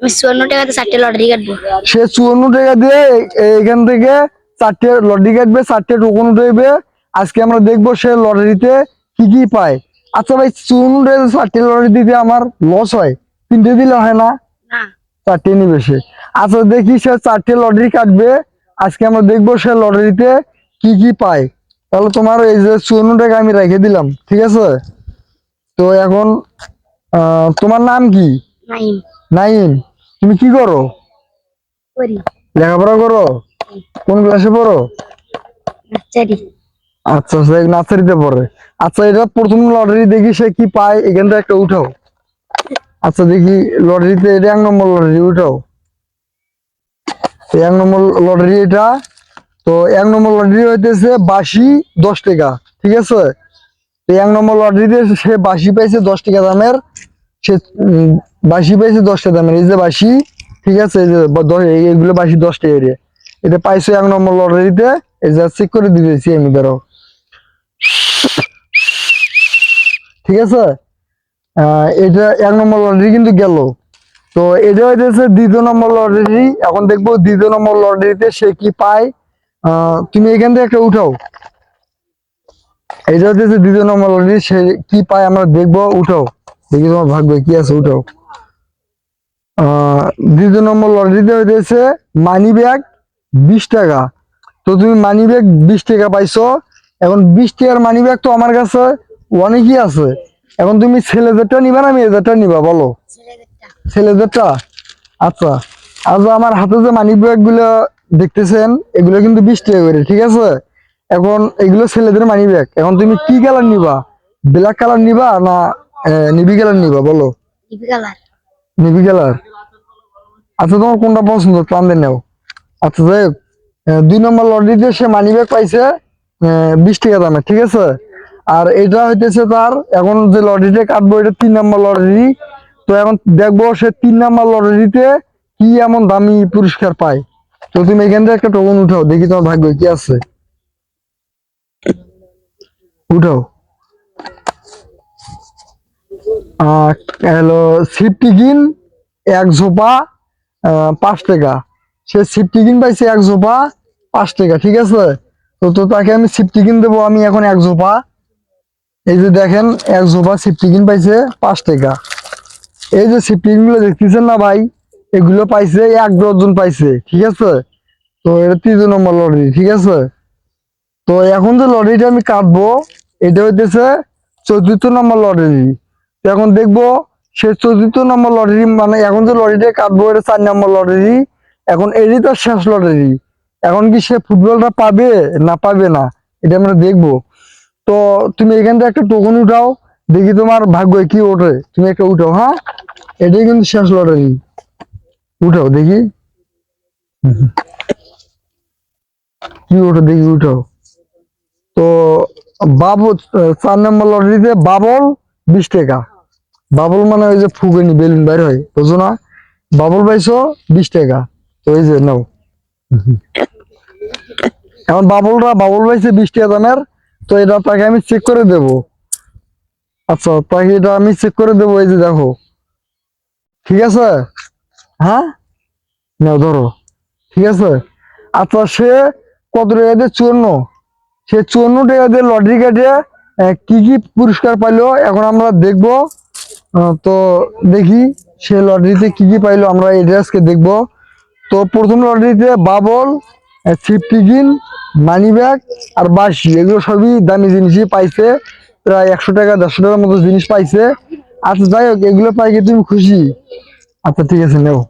আমি চুয়ান্ন টাকাতে চারটে লটারি কাটবো। সে চুয়ান্ন টাকা দিয়ে এখান থেকে চারটে লটারি কাটবে চারটে টোকন উঠাইবে আজকে আমরা দেখব সে লটারিতে কি কি পায়। আচ্ছা ভাই চুয়ান্ন টাকা চারটে লটারি দিতে আমার লস হয়? তিনটে দিলে হয় না। চারটে নিবে সে। আচ্ছা দেখি সে চারটে লটারি কাটবে। আজকে আমরা দেখব সে লটারিতে কি কি পায়। তাহলে তোমার এই যে চুয়ান্ন টাকা আমি রেখে দিলাম ঠিক আছে? তো এখন আহ, তোমার নাম কি? নাইম। নাইম। তুমি কি করো? লেখাপড়া করো? কোন ক্লাসে পড়ো? আচ্ছা নার্সারিতে পড়ে। আচ্ছা এটা প্রথম লটারি দেখি সে কি পায় এখান থেকে একটা উঠাও। আচ্ছা দেখি লটারিতে এটা এক নম্বর লটারি উঠাও। এক নম্বর লটারি এটা। তো এক নম্বর লটারি হইতেছে বাসি দশ টাকা ঠিক আছে? এক নম্বর লটারিতে সে বাসি পাইছে দশ টাকা দামের। সে বাসি পাইছে দশটা দামের। এই যে বাসি ঠিক আছে, এই যে এইগুলো বাসি দশটা দিয়ে এটা পাইছে এক নম্বর লটারিতে এই যে চেক করে দিতেছি আমি ধরো। ঠিক আছে? এটা এক নম্বর লটারি কিন্তু গেল। তো এটা হইতেছে দ্বিতীয় নম্বর লটারি এখন দেখব দ্বিতীয় নম্বর লটারিতে সে কি পায়। তুমি এখান থেকে একটা উঠাও। এটা হইতেছে দ্বিতীয় নম্বর লটারি সে কি পায় আমরা দেখব, উঠাও। দেখি তোমার ভাগ্যে কি আছে, উঠাও। দ্বিতীয় নম্বর লটারিতে হইতেছে মানি ব্যাগ বিশ টাকা। তো তুমি মানি ব্যাগ বিশ টাকা পাইছো। এখন বিশ টাকার মানি ব্যাগ তো আমার কাছে অনেকই আছে। এখন তুমি ছেলেদেরটা নিবা না মেয়েদেরটা নিবা, বলো? ছেলেদেরটা আচ্ছা। আজ আমার হাতে যে মানি ব্যাগগুলো দেখতেছেন, এগুলো কিন্তু বিশ টাকা করে, ঠিক আছে? এখন এগুলো ছেলেদের মানি ব্যাগ এখন তুমি কি কালার নিবা? ব্ল্যাক কালার নিবা না নিবি কালার নিবা বলো। নিবি কালার আচ্ছা তোমার কোনটা পছন্দ? দিয়ে নাও। আচ্ছা যাই দুই নম্বর লটারিতে সে মানি ব্যাগ পাইছে বিশ টাকা দামে ঠিক আছে? আর এটা হইতেছে তার এখন যে লটারিটা কাটবো এটা তিন নম্বর লটারি। তো এখন দেখব সে তিন নম্বর লটারিতে কি এমন দামি পুরস্কার পায়। তো তুমি এখান থেকে একটা টোকন উঠাও দেখি তোমার ভাগ্য কি আছে। উঠাও। হলো সিফটিকিন এক ঝোপা পাঁচ টাকা। সে সিফটিকিন পাইছে এক ঝোপা, পাঁচ টাকা, ঠিক আছে? তো তো তাকে আমি সিফটিকিন দেবো, আমি এখন এক ঝোপা। এই যে দেখেন, এক ঝোপা সিফটিকিন পাইছে পাঁচ টাকা। এই যে সিফটিকিনগুলো দেখতেছেন না ভাই? এগুলো পাইছে এক ডজন পাইছে, ঠিক আছে? তো এটা তৃতীয় নম্বর লটারি, ঠিক আছে? তো এখন যে লটারিটা আমি কাটবো, এটা হইতেছে চতুর্থ নম্বর লটারি। এখন দেখব, সে চতুর্থ নম্বর লটারি মানে এখন যে লটারিটা কাটবো, এটা চার নম্বর লটারি এখন এটাই তো শেষ লটারি এখন কি সে ফুটবলটা পাবে না পাবে না, এটা আমরা দেখব। তো তুমি এখান থেকে একটা টোকন উঠাও, দেখি তোমার ভাগ্য কি ওঠে। তুমি একটা উঠাও হ্যাঁ? এটাই কিন্তু শেষ লটারি উঠাও, দেখি। কি ওঠে, দেখি উঠাও। তো বাবু, চার নম্বর লটারিতে বাবল বিশ টাকা। বাবল মানে ওই যে ফুগেনি বেলুন বাইর হয় বুঝো না? বাবল পাইছো বিশ টাকা। এই যে নাও। এখন বাবলটা বাবল পাইছে বিশ টাকা দামের তো এটা তাকে আমি চেক করে দেব। আচ্ছা তাকে এটা আমি চেক করে দেবো এই যে দেখো। ঠিক আছে? হ্যাঁ? নাও ধরো। ঠিক আছে? আচ্ছা সে কত টাকা দিয়ে চুয়ান্ন? সে চুয়ান্ন টাকা দিয়ে লটারি কাটে আহ, কি কি পুরস্কার পাইলো, এখন আমরা দেখব। তো দেখি, সে লটারিতে কি কি পাইলো, আমরা এটা আজকে দেখব। তো প্রথম লটারিতে বাবল ছিপটিকিন মানি ব্যাগ আর বাসি এগুলো সবই দামি জিনিসই পাইছে। প্রায় একশো টাকা, দেড়শো টাকার মতো জিনিস পাইছে। আচ্ছা যাই হোক, এগুলো পাই তুমি খুশি? আচ্ছা ঠিক আছে, নেও।